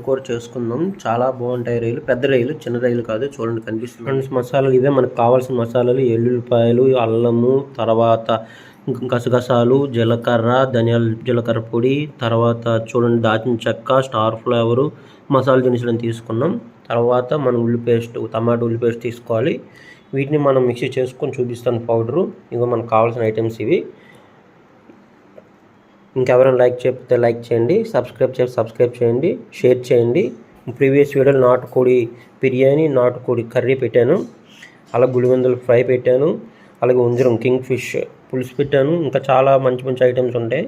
రొయ్యల కూర చేసుకుందాం. చాలా బాగుంటాయి రైలు. పెద్ద రైలు చిన్న రైలు కాదు. చూడండి కనిపిస్తుంది. ఫ్రెండ్స్ మసాలాలు ఇవే. మనకు కావాల్సిన మసాలాలు ఎల్లుల్లిపాయలు అల్లము తర్వాత గసగసాలు జీలకర్ర ధనియాల జీలకర్ర పొడి తర్వాత చూడండి దాచిన చెక్క స్టార్ ఫ్లేవరు మసాలా దినుసులను తీసుకున్నాం. తర్వాత మనం ఉల్లి పేస్ట్ టమాటో ఉల్లి పేస్ట్ తీసుకోవాలి. వీటిని మనం మిక్సీ చేసుకొని చూపిస్తాను పౌడరు. ఇవి మనకు కావాల్సిన ఐటమ్స్ ఇవి. ఇంకెవరైనా లైక్ చెప్తే లైక్ చేయండి సబ్స్క్రైబ్ చేసి సబ్స్క్రైబ్ చేయండి షేర్ చేయండి. ప్రీవియస్ వీడియోలో నాటుకోడి బిర్యానీ నాటుకోడి కర్రీ పెట్టాను. అలాగే గుడివందలు ఫ్రై పెట్టాను. అలాగే ఉంజరం కింగ్ ఫిష్ పులుసు పెట్టాను. ఇంకా చాలా మంచి మంచి ఐటమ్స్ ఉంటాయి.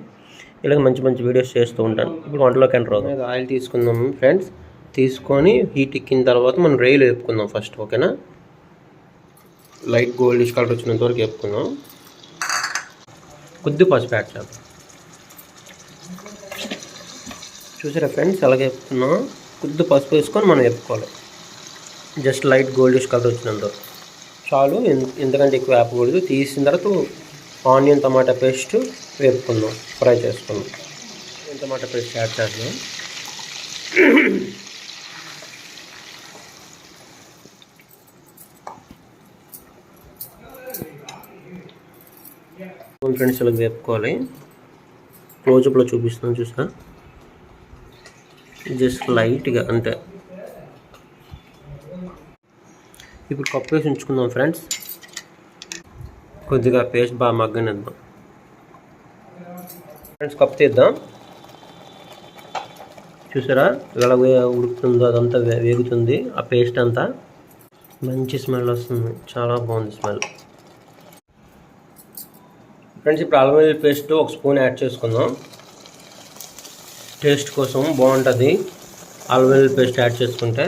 ఇలాగ మంచి మంచి వీడియోస్ చేస్తూ ఉంటాను. ఇప్పుడు వంటలోకి ఎంటర్ అవుతుంది ఆయిల్ తీసుకుందాం ఫ్రెండ్స్. తీసుకొని హీట్ ఎక్కిన తర్వాత మనం రైలు వేపుకుందాం ఫస్ట్ ఓకేనా? లైట్ గోల్డిష్ కలర్ వచ్చినంత వరకు వేపుకుందాం. కొద్ది పసుపు యాడ్ చేద్దాం. చూసారా ఫ్రెండ్స్? అలాగే వేపుకున్నాం కొద్ది పసుపు వేసుకొని మనం వేపుకోవాలి జస్ట్ లైట్ గోల్డిష్ కలర్ వచ్చినంత చాలు. ఎందుకంటే ఎక్కువ వేపకూడదు తీసిన తర్వాత ఆనియన్ టమాటా పేస్ట్ వేపుకుందాం. ఫ్రై చేసుకుందాం. ఆనియన్ టమాటా పేస్ట్ యాడ్ చేద్దాం. ఫ్రెండ్స్ ఇలా వేపుకోవాలి. క్లోజప్లో చూపిస్తున్నాను చూసా జస్ట్ లైట్గా అంతే. ఇప్పుడు కప్పు వేసి ఉంచుకుందాం ఫ్రెండ్స్. కొద్దిగా పేస్ట్ బాగా మగ్గనిద్దాం. ఫ్రెండ్స్ కప్పు తీద్దాం. చూసారా? ఎలా ఉడుకుతుందో అదంతా వేగుతుంది. ఆ పేస్ట్ అంతా మంచి స్మెల్ వస్తుంది. చాలా బాగుంది స్మెల్. ఫ్రెండ్స్ ఇప్పుడు అల్లం వెల్లుల్లి పేస్ట్ ఒక స్పూన్ యాడ్ చేసుకుందాం. టేస్ట్ కోసం బాగుంటుంది. వెల్లుల్లి పేస్ట్ యాడ్ చేసుకుంటే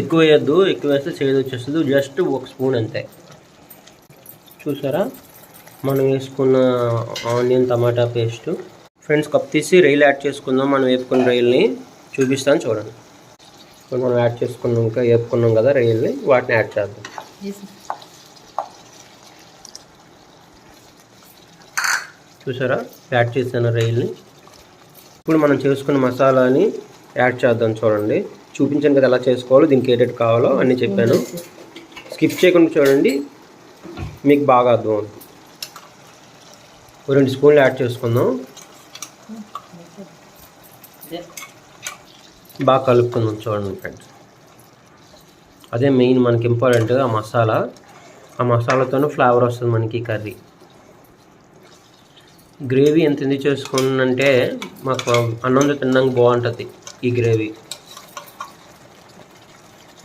ఎక్కువ వేయద్దు ఎక్కువ వేస్తే చేదు వచ్చేస్తుంది. జస్ట్ ఒక స్పూన్ అంతే. చూసారా? మనం వేసుకున్న onion tomato paste. Friends cup తీసి రైలు యాడ్ చేసుకుందాం. మనం వేపుకున్న రైల్ని చూపిస్తాను చూడండి. ఇప్పుడు మనం యాడ్ చేసుకున్నాం ఇంకా వేపుకున్నాం కదా రైల్ని వాటిని యాడ్ చేద్దాం. చూసారా? యాడ్ చేశాను రైల్ని. ఇప్పుడు మనం చేసుకున్న మసాలాని యాడ్ చేద్దాం చూడండి. చూపించాను కదా ఎలా చేసుకోవాలో దీనికి ఏటెట్ కావాలో అన్నీ చెప్పాను. స్కిప్ చేయకుండా చూడండి. మీకు బాగా అర్థం. అవుతుంది రెండు స్పూన్లు యాడ్ చేసుకుందాం. బాగా కలుపుకుందాం చూడండి ఫ్రెండ్స్. అదే మెయిన్ మనకి ఇంపార్టెంట్ ఆ మసాలా. ఆ మసాలాతోనే ఫ్లేవర్ వస్తుంది మనకి కర్రీ. గ్రేవీ ఎంత ఎందుకు చేసుకున్నంటే మాకు అన్నంలో తిన్నాక బాగుంటుంది ఈ గ్రేవీ.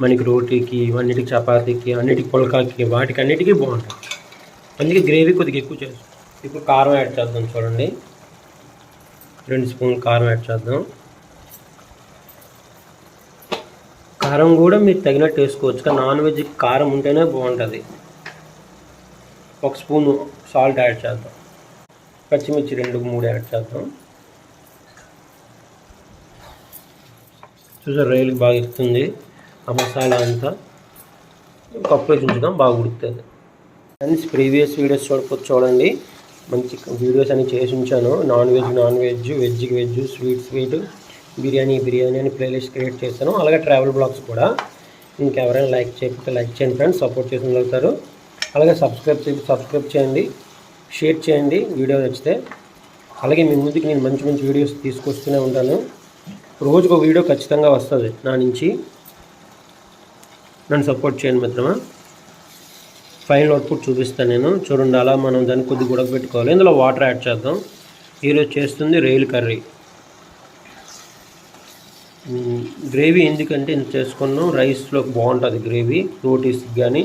మనకి రోటీకి అన్నిటికి చపాతీకి అన్నిటికి పుల్కాకి వాటికి అన్నిటికీ బాగుంటుంది. అందుకే గ్రేవీ కొద్దిగా ఎక్కువ చేస్తాం. ఇప్పుడు కారం యాడ్ చేద్దాం చూడండి. రెండు స్పూన్ కారం యాడ్ చేద్దాం. కారం కూడా మీరు తగినట్టు వేసుకోవచ్చు. కానీ నాన్ వెజ్ కారం ఉంటేనే బాగుంటుంది. ఒక స్పూన్ సాల్ట్ యాడ్ చేద్దాం. పచ్చిమిర్చి రెండు మూడు యాడ్ చేద్దాం. చూసారు రైలుకి బాగా ఇస్తుంది ఆ మసాలా అంతా. కప్పు వేసి ఉంచుదాం బాగా ఉడుకుతుంది. ఫ్రెండ్స్ ప్రీవియస్ వీడియోస్ చూడకపోతే చూడండి. మంచి వీడియోస్ అన్ని చేసి ఉంచాను. Non veg non veg వెజ్కి veg sweet sweet biryani biryani అని ప్లేలిస్ట్ క్రియేట్ చేశాను. అలాగే ట్రావెల్ బ్లాగ్స్ కూడా. ఇంకెవరైనా లైక్ చేయకపోతే లైక్ చేయండి ఫ్రెండ్స్ సపోర్ట్ చేసి అలాగే సబ్స్క్రైబ్ చేసి సబ్స్క్రైబ్ చేయండి. షేర్ చేయండి వీడియో నచ్చితే. అలాగే మీ ముందుకి నేను మంచి మంచి వీడియోస్ తీసుకొస్తూనే ఉంటాను. రోజుకు వీడియో ఖచ్చితంగా వస్తుంది నా నుంచి. నన్ను సపోర్ట్ చేయండి మిత్రమా. ఫైనల్ అవుట్పుట్ చూపిస్తాను నేను. చూడండి అలా మనం దాన్ని కొద్దిగా ఉడకబెట్టుకోవాలి. ఇందులో వాటర్ యాడ్ చేద్దాం. ఈరోజు చేస్తుంది రైలు కర్రీ. గ్రేవీ ఎందుకంటే ఇంత చేసుకున్నాం. రైస్లో బాగుంటుంది గ్రేవీ రోటీస్కి కానీ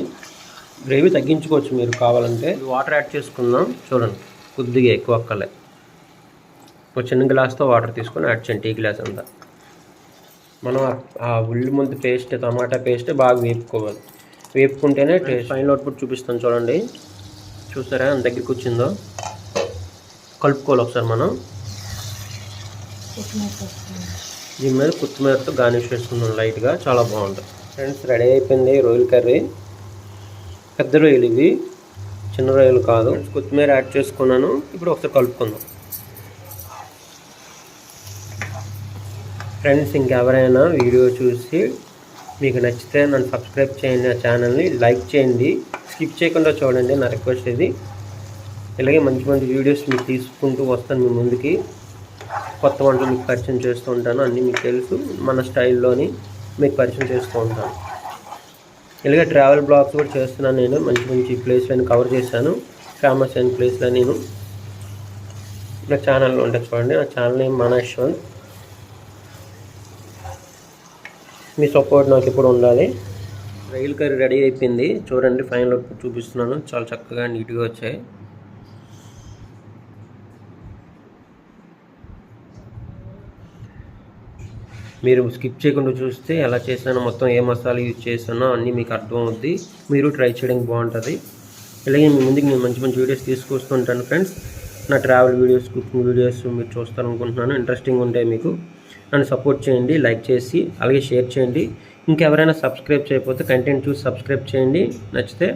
గ్రేవీ తగ్గించుకోవచ్చు మీరు కావాలంటే. వాటర్ యాడ్ చేసుకుందాం. చూడండి కొద్దిగా ఎక్కువ అక్కలే ఒక చిన్న గ్లాస్తో వాటర్ తీసుకొని యాడ్ చేయండి టీ గ్లాస్ అంతా. మనం ఆ- ఉల్లి ముందు పేస్ట్ టమాటా పేస్ట్ బాగా వేపుకోవాలి. వేపుకుంటేనే టేస్ట్ ఫైనల్ అవుట్పుట్ చూపిస్తాను చూడండి. చూసారా ఎంత దగ్గరికి వచ్చిందో? కలుపుకోవాలి ఒకసారి మనం. దీని మీద కొత్తిమీరతో గార్నిష్ చేసుకుందాం లైట్గా. చాలా బాగుంటుంది. ఫ్రెండ్స్ రెడీ అయిపోయింది రొయ్యల కర్రీ. పెద్ద రొయ్యలు ఇవి చిన్న రొయ్యలు కాదు. కొత్తిమీర యాడ్ చేసుకున్నాను. ఇప్పుడు ఒకసారి కలుపుకుందాం. ఫ్రెండ్స్ ఇంకెవరైనా వీడియో చూసి మీకు నచ్చితే నన్ను సబ్స్క్రైబ్ చేయండి నా ఛానల్ని. లైక్ చేయండి. స్కిప్ చేయకుండా చూడండి. నా రిక్వెస్ట్ ఇది. ఇలాగే మంచి మంచి వీడియోస్ మీకు తీసుకుంటూ వస్తాను మీ ముందుకి. కొత్త వంటలు మీకు పరిచయం చేస్తూ ఉంటాను. అన్నీ మీకు తెలుసు. మన స్టైల్లోని మీకు పరిచయం చేస్తూ ఉంటాను. ఇలాగే ట్రావెల్ బ్లాగ్స్ కూడా చేస్తున్నాను నేను. మంచి మంచి ప్లేస్లను కవర్ చేశాను. ఫేమస్ అయిన ప్లేస్లో నేను. నా ఛానల్లో ఉంటుంది చూడండి. నా ఛానల్ నేమ్ మన యశ్వంత్ మీ సపోర్ట్ నాకు ఇప్పుడు ఉండాలి. రైల్ కర్రీ రెడీ అయిపోయింది. చూడండి ఫైనల్ చూపిస్తున్నాను. చాలా చక్కగా నీట్గా వచ్చాయి. మీరు స్కిప్ చేయకుండా చూస్తే ఎలా చేశానో మొత్తం ఏ మసాలా యూజ్ చేశానో అన్నీ మీకు అర్థం అవుద్ది మీరు ట్రై చేయడానికి బాగుంటుంది. ఇలాగే మీ ముందుకు నేను మంచి మంచి వీడియోస్ తీసుకొస్తుంటాను ఫ్రెండ్స్ నా ట్రావెల్ వీడియోస్ కుకింగ్ వీడియోస్ మీరు చూస్తారనుకుంటున్నాను. ఇంట్రెస్టింగ్ ఉంటాయి మీకు. నన్ను సపోర్ట్ చేయండి లైక్ చేసి అలాగే షేర్ చేయండి. ఇంకెవరైనా సబ్స్క్రైబ్ చేయకపోతే కంటెంట్ చూసి సబ్స్క్రైబ్ చేయండి. నచ్చితే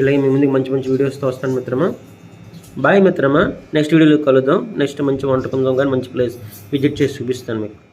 ఇలాగే మీ ముందుకు మంచి మంచి వీడియోస్తో వస్తాను మిత్రమా. బాయ్ మిత్రమా. నెక్స్ట్ వీడియోలో కలుద్దాం. నెక్స్ట్ మంచి వంటకం కానీ మంచి ప్లేస్ విజిట్ చేసి చూపిస్తాను మీకు.